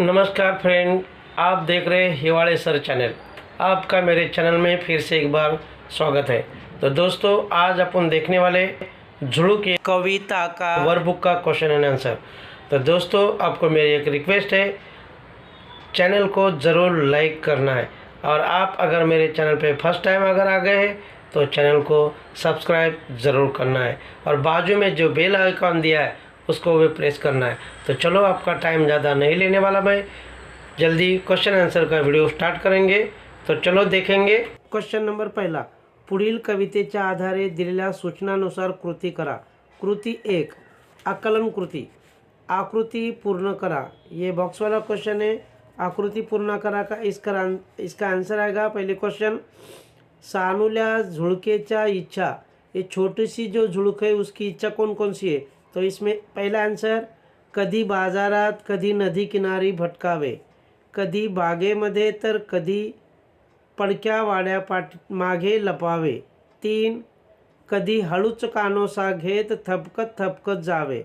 नमस्कार फ्रेंड आप देख रहे हैं हिवाड़े सर चैनल। आपका मेरे चैनल में फिर से एक बार स्वागत है। तो दोस्तों आज अपन देखने वाले झुड़ू के कविता का वर्कबुक का क्वेश्चन एंड आंसर तो दोस्तों आपको मेरी एक रिक्वेस्ट है चैनल को ज़रूर लाइक करना है। और आप अगर मेरे चैनल पे फ़र्स्ट टाइम अगर आ गए हैं तो चैनल को सब्सक्राइब ज़रूर करना है। और बाजू में जो बेल आइकॉन दिया है उसको भी प्रेस करना है। तो चलो, आपका टाइम ज़्यादा नहीं लेने वाला मैं जल्दी क्वेश्चन आंसर का व्हिडिओ स्टार्ट करेंगे। तो चलो, देखेंगे। क्वेश्चन नंबर पहिला, पुढील कवितेच्या आधारे दिलेल्या सूचनानुसार कृती करा। कृती एक, आकलन कृती। आकृति पूर्ण करा। ये बॉक्स वाला क्वेश्चन है। आकृति पूर्ण करा का इसका इसका आंसर आएगा। पहले क्वेश्चन सानुल्या झुड़केच्या इच्छा। ये छोटी सी जो झुड़क है, उसकी इच्छा कौन कौन सी है? तो इसमें पहला आंसर कधी बाजारात कधी नदी किनारी भटकावे. कधी बागेमध्ये तर कधी पडक्या वाड्या पाठ मागे लपावे. तीन कधी हळूच कानोसा घेत थपकत थपकत जावे.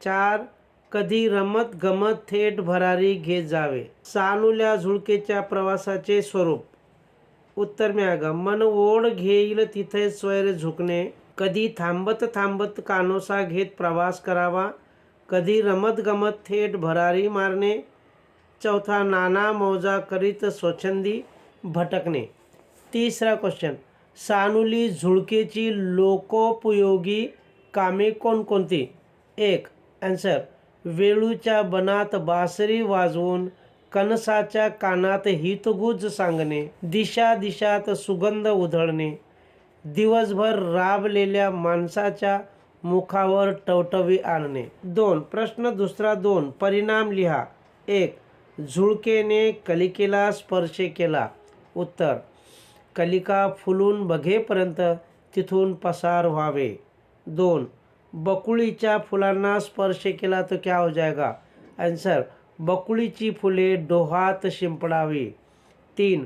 चार कधी रमत गमत थेट भरारी घेत जावे. सानुल्या झुळकेच्या प्रवासाचे स्वरूप. उत्तर में मन ओढ घेईल तिथे स्वैर झुकणे. कधी थांबत थांबत कानोसा घेत प्रवास करावा कधी रमत गमत थेट भरारी मारणे चौथा नाना मौजा करीत स्वच्छंदी भटकणे. तिसरा क्वेश्चन सानुली झुळकेची लोकोपयोगी कामे कोणकोणती? एक ॲन्सर वेळूच्या बनात बासरी वाजवून कणसाच्या कानात हितगुज सांगणे दिशा दिशात सुगंध उधळणे. दिवसभर राबलेल्या माणसाच्या मुखावर टवटवी आणणे. दोन प्रश्न दुसरा दोन परिणाम लिहा. एक झुळकेने कलिकेला स्पर्श केला. उत्तर कलिका फुलून बघेपर्यंत तिथून पसार व्हावे. दोन बकुळीच्या फुलांना स्पर्श केला तो क्या हो जाएगा आन्सर बकुळीची फुले डोहात शिंपडावी. तीन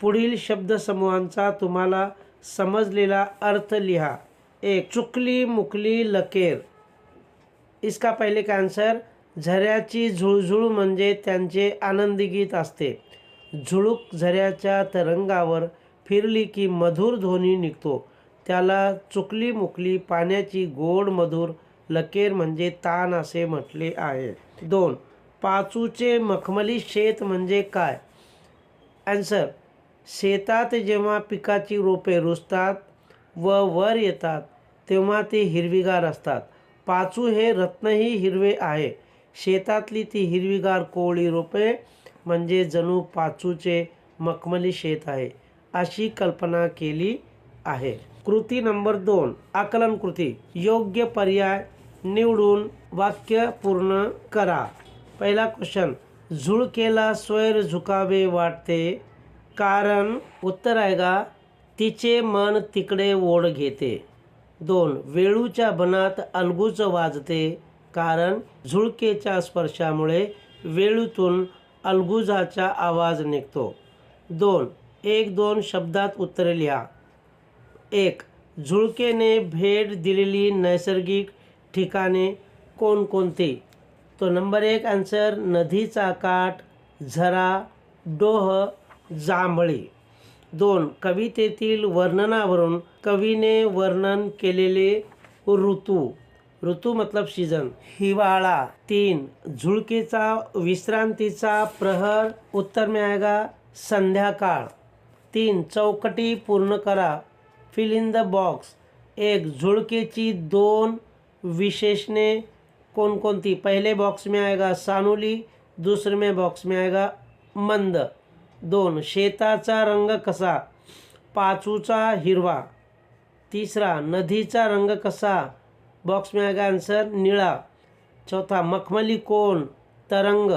पुढील शब्दसमूहांचा तुम्हाला समजलेला अर्थ लिहा. एक चुकली मुकली लकेर. इसका पहिले का आन्सर झऱ्याची झुळझुळ म्हणजे त्यांचे आनंदी गीत असते. झुळूक झऱ्याच्या तरंगावर फिरली की मधुर ध्वनी निघतो. त्याला चुकली मुकली पाण्याची गोड मधुर लकेर म्हणजे तान असे म्हटले आहे. दोन पाचूचे मखमली शेत म्हणजे काय? ॲन्सर शेतात जेव्हा पिकाची रोपे रुजतात व वर येतात तेव्हा ते हिरवीगार असतात. पाचू हे रत्नही हिरवे आहे. शेतातली ती हिरवीगार कोवळी रोपे म्हणजे जणू पाचूचे मखमली शेत आहे अशी कल्पना केली आहे. कृती नंबर दोन आकलन कृती. योग्य पर्याय निवडून वाक्य पूर्ण करा. पहिला क्वेश्चन झुळकेला स्वैर झुकावे वाटते. कारण उत्तर आहे का? तिचे मन तिकडे ओढ घेते. दोन वेळूच्या बनात अलगूच वाजते. कारण झुळकेच्या स्पर्शामुळे वेळूतून अलगुजाचा आवाज निघतो. दोन एक दोन शब्दात उत्तरे लिहा. एक झुळकेने भेट दिलेली नैसर्गिक ठिकाणे कोणकोणती? तो नंबर एक आन्सर नदीचा काठ झरा डोह जांभळी. दोन कवितेतील वर्णनावरून कवीने वर्णन केलेले ऋतू. ऋतू मतलब सीजन हिवाळा. तीन झुळकेचा विश्रांतीचा प्रहर. उत्तर में आएगा संध्याकाळ. तीन चौकटी पूर्ण करा. फिल इन द बॉक्स एक झुळकेची दोन विशेषणे कोणकोणती? पहले बॉक्स में आएगा सानुली दूसरे में बॉक्स में आएगा मंद. दोन, शेताचा रंग कसा? पाचूचा हिरवा. तिसरा, नदीचा रंग कसा? बॉक्स में आएगा आंसर निळा. चौथा, मखमली कोण? तरंग.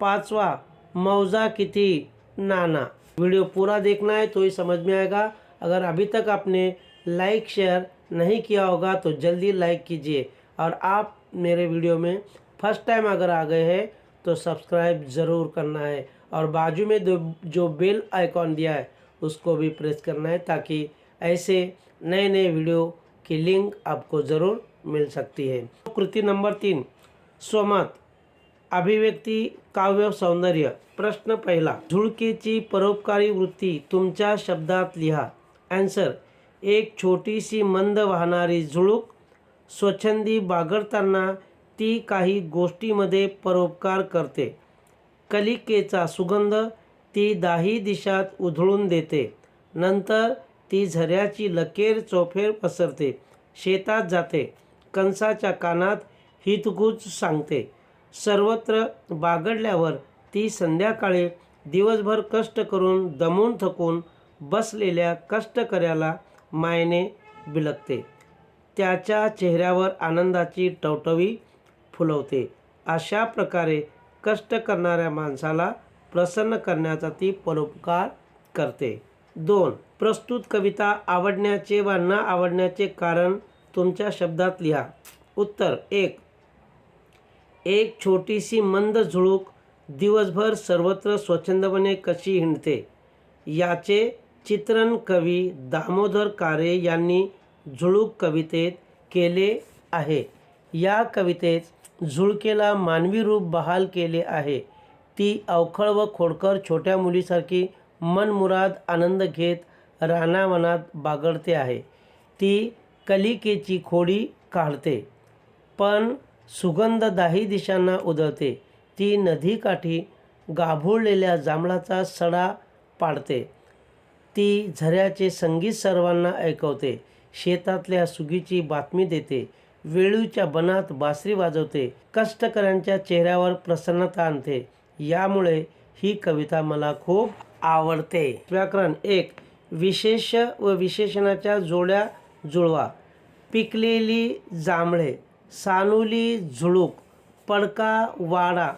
पांचवा, मौजा किती? नाना. वीडियो पूरा देखना है तो ही समझ में आएगा। अगर अभी तक आपने लाइक शेयर नहीं किया होगा तो जल्दी लाइक कीजिए। और आप मेरे वीडियो में फ़र्स्ट टाइम अगर आ गए हैं तो सब्सक्राइब ज़रूर करना है। और बाजू में जो बेल आइकॉन दिया है उसको भी प्रेस करना है ताकि ऐसे नए नए वीडियो की लिंक आपको ज़रूर मिल सकती है। कृति नंबर तीन स्वमत अभिव्यक्ती काव्य सौंदर्य। प्रश्न पहिला झुळकीची परोपकारी वृत्ती तुमच्या शब्दात लिहा. ॲन्सर एक छोटीशी मंद वाहणारी झुळूक स्वच्छंदी बागडताना ती काही गोष्टीमध्ये परोपकार करते. कलिकेचा सुगंध ती दाही दिशात उधळून देते. नंतर ती झऱ्याची लकेर चोफेर पसरते. शेतात जाते. कंसाच्या कानात हितगुज सांगते. सर्वत्र बागडल्यावर ती संध्याकाळी दिवसभर कष्ट करून दमून थकून बसलेल्या कष्टकऱ्याला मायने बिलगते. त्याच्या चेहऱ्यावर आनंदाची टवटवी फुलवते. अशा प्रकारे कष्ट करणाऱ्या माणसाला प्रसन्न करण्याचा ती परोपकार करते. दोन प्रस्तुत कविता आवडण्याचे वा न आवडण्याचे कारण तुमच्या शब्दात लिहा. उत्तर एक. एक छोटीशी मंद झुळूक दिवसभर सर्वत्र स्वच्छंदपणे कशी हिंडते? याचे चित्रण कवी दामोदर कारे यांनी झुळूक कवितेत केले आहे. या कवितेत झुळकेला मानवी रूप बहाल केले आहे. ती अवखळ व खोडकर छोट्या मुलीसारखी मनमुराद आनंद घेत रानावनात बागडते आहे. ती कलिकेची खोडी काढते पण सुगंध दाही दिशांना उधळते. ती नदीकाठी गाभोळलेल्या जांभळाचा सडा पाडते. ती झऱ्याचे संगीत सर्वांना ऐकवते शेतातल्या सुगीची बातमी देते वेळूच्या बनात बासरी वाजवते कष्टकऱ्यांच्या चेहऱ्यावर प्रसन्नता आणते. यामुळे ही कविता मला खूप आवडते. व्याकरण एक विशेष व विशेषणाच्या जोड्या जुळवा. पिकलेली जांभळे सानुली झुळूक पडका वाडा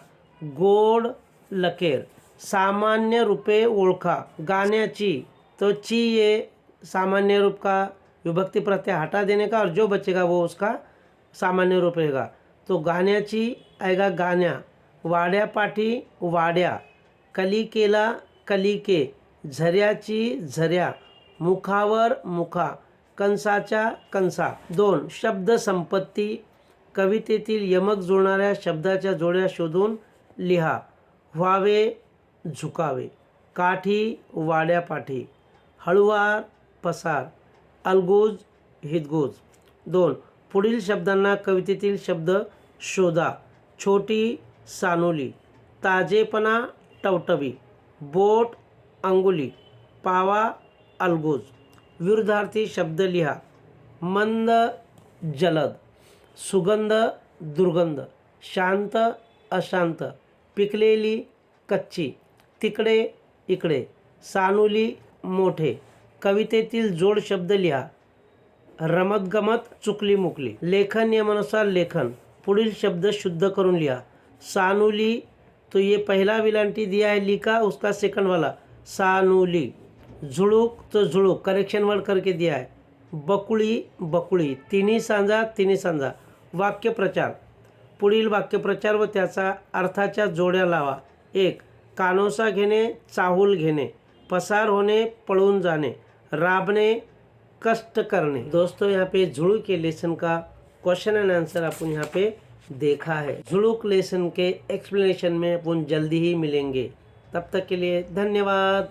गोड लकेर. सामान्य रूपे ओळखा. गाण्याची तो ची ये सामान्य रूप का? विभक्ति प्रत्यय हटा देने का? और जो बचेगा वो उसका सामान्य रूप तो गाण्याची ऐगा गाण्या वाड्यापाठी वाड्या कलिकेला कलिके झऱ्याची झऱ्या मुखावर मुखा कंसाच्या कंसा दोन शब्द संपत्ती कवितेतील यमक जुळणाऱ्या शब्दाच्या जोड्या शोधून लिहा. व्हावे झुकावे. काठी वाड्यापाठी हळुवार पसार. अलगोज हितगोज. दोन पुढील शब्दांना कवितेतील शब्द शोधा. छोटी सानोली ताजेपणा टवटवी बोट अंगुली पावा अलगोज. विरुद्धार्थी शब्द लिहा. मंद जलद सुगंध दुर्गंध शांत अशांत पिकलेली कच्ची तिकडे इकडे सानुली मोठे. कवितेतील जोड शब्द लिहा. रमतगमत चुकली मुकली. लेखन नियमानुसार लेखन. पुढील शब्द शुद्ध करून लिहा. सानुली तो ये पहला विलांटी दिया है लिखा उसका सेकंड वाला. सानुली झुळूक तो झुळूक. करेक्शन वर्ड करके दिया है. बकुळी बकुळी. तिन्ही सांजा तिन्ही सांजा. वाक्यप्रचार पुढील वाक्यप्रचार व त्याचा अर्थाच्या जोड्या लावा. एक कानोसा घेणे चाहूल घेणे. पसार होणे पळून जाणे. राबणे कष्ट करने। दोस्तों, यहाँ पे झुड़ू के लेसन का क्वेश्चन एंड आंसर अपन यहाँ पे देखा है। झुड़ूक लेसन के एक्सप्लेनेशन में अपन जल्दी ही मिलेंगे। तब तक के लिए धन्यवाद।